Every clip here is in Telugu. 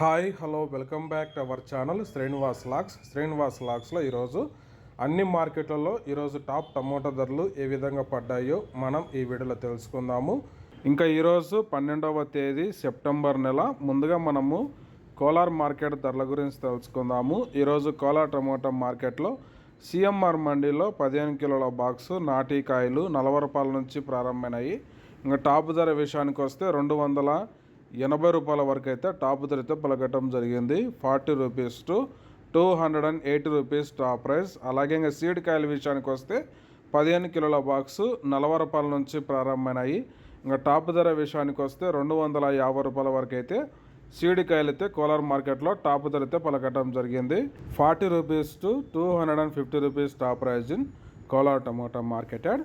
Hi hello welcome back to our channel Srinivas lakhs. Srinivas లాక్స్లో ఈరోజు అన్ని మార్కెట్లలో ఈరోజు టాప్ టమోటా ధరలు ఏ విధంగా పడ్డాయో మనం ఈ వీడియోలో తెలుసుకుందాము. ఇంకా ఈరోజు పన్నెండవ తేదీ సెప్టెంబర్ నెల. ముందుగా మనము కోలార్ మార్కెట్ ధరల గురించి తెలుసుకుందాము. ఈరోజు కోలార్ టమోటా మార్కెట్లో సిఎంఆర్ మండీలో పదిహేను కిలోల బాక్సు నాటి కాయలు నలభై రూపాయల నుంచి ప్రారంభమైనాయి. ఇంకా టాప్ ధర విషయానికి వస్తే రెండు వందల ఎనభై రూపాయల వరకు అయితే టాప్ ధరతో పలకటం జరిగింది. Forty rupees to two hundred and eighty rupees top price. అలాగే ఇంకా సీడ్ కాయల విషయానికి వస్తే పదిహేను కిలోల బాక్సు నలభై రూపాయల నుంచి ప్రారంభమైనాయి. ఇంకా టాప్ ధర విషయానికి వస్తే రెండు వందల యాభై రూపాయల వరకు అయితే సీడ్ కాయలు అయితే కోలార్ మార్కెట్లో టాప్ ధర అయితే పలకటం జరిగింది. Forty rupees to two hundred and fifty rupees top price in Kolar tomato market yard.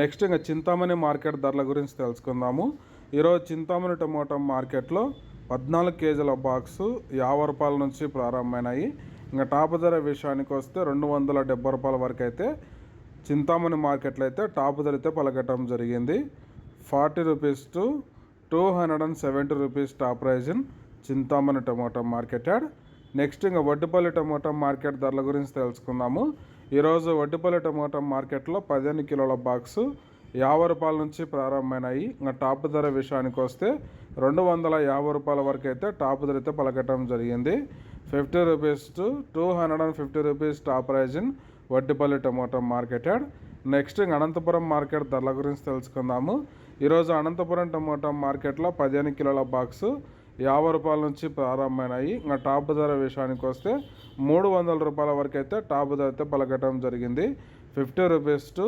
Next ఇంకా చింతామణి మార్కెట్ ధరల గురించి తెలుసుకుందాము. ఈరోజు చింతామణి టమోటా మార్కెట్లో పద్నాలుగు కేజీల బాక్సు యాభై రూపాయల నుంచి ప్రారంభమైనాయి. ఇంకా టాప్ ధర విషయానికి వస్తే రెండు వందల డెబ్బై రూపాయల వరకు అయితే చింతామణి మార్కెట్లో అయితే టాప్ ధర అయితే పలకటం జరిగింది. Forty rupees to two hundred and seventy rupees top price in Chintamani tomato market yard. Next ఇంకా వడ్డిపల్లి టమోటా మార్కెట్ ధరల గురించి తెలుసుకుందాము. ఈరోజు వడ్డిపల్లి టమోటా మార్కెట్లో పదిహేను కిలోల బాక్సు యాభై రూపాయల నుంచి ప్రారంభమైనాయి. ఇంకా టాప్ ధర విషయానికి వస్తే రెండు వందల యాభై రూపాయల వరకు అయితే టాప్ ధర అయితే పలకటం జరిగింది. Fifty rupees to two hundred and fifty rupees top price in Vaddipalli tomato market next Anantapur market ధరల గురించి తెలుసుకుందాము. ఈరోజు అనంతపురం టమోటా మార్కెట్లో పదిహేను కిలోల బాక్సు యాభై రూపాయల నుంచి ప్రారంభమైనాయి. ఇంకా టాప్ ధర విషయానికి వస్తే మూడు వందల రూపాయల వరకు అయితే టాప్ ధర అయితే పలకటం జరిగింది. Fifty rupees to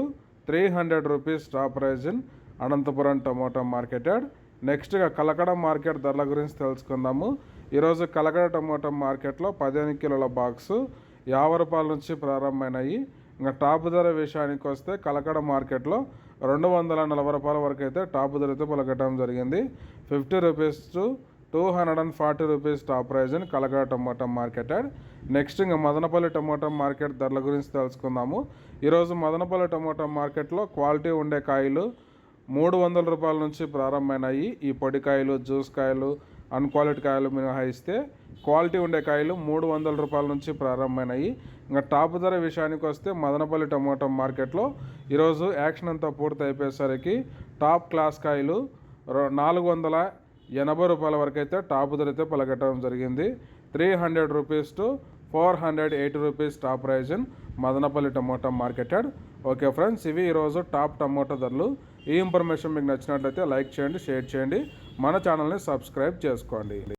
three hundred rupees top price in Anantapur tomato market yard నెక్స్ట్గా Kalakada market ధరల గురించి తెలుసుకుందాము. ఈరోజు కలకడ టమోటా మార్కెట్లో పదిహేను కిలోల బాక్సు యాభై రూపాయల నుంచి ప్రారంభమైనాయి. ఇంకా టాప్ ధర విషయానికి వస్తే కలకడ మార్కెట్లో రెండు వందల నలభై రూపాయల వరకు అయితే టాప్ ధర అయితే పలకటం జరిగింది. Fifty rupees to two hundred and forty rupees top price అని కలగా టమోటా మార్కెట్ యాడ్. నెక్స్ట్ ఇంకా మదనపల్లి టమోటా మార్కెట్ ధరల గురించి తెలుసుకుందాము. ఈరోజు మదనపల్లి టమోటా మార్కెట్లో క్వాలిటీ ఉండే కాయలు మూడు వందల రూపాయల నుంచి ప్రారంభమైనాయి. ఈ పొడి కాయలు జ్యూస్ కాయలు అన్క్వాలిటీ కాయలు మినహాయిస్తే క్వాలిటీ ఉండే కాయలు మూడు వందల రూపాయల నుంచి ప్రారంభమైనాయి. ఇంకా టాప్ ధర విషయానికి వస్తే మదనపల్లి టమాటో మార్కెట్లో ఈరోజు యాక్షన్ అంతా పూర్తి అయిపోయేసరికి టాప్ క్లాస్ కాయలు నాలుగు వందల ఎనభై రూపాయల వరకు అయితే టాప్ ధర అయితే జరిగింది. Three hundred rupees to four hundred eighty rupees top price in Madanapalle tomato market yard okay friends ఇవి ఈరోజు టాప్ టమోటా ధరలు. ఈ ఇన్ఫర్మేషన్ మీకు నచ్చినట్లయితే లైక్ చేయండి షేర్ చేయండి. మన ఛానల్ని సబ్స్క్రైబ్ చేసుకోండి.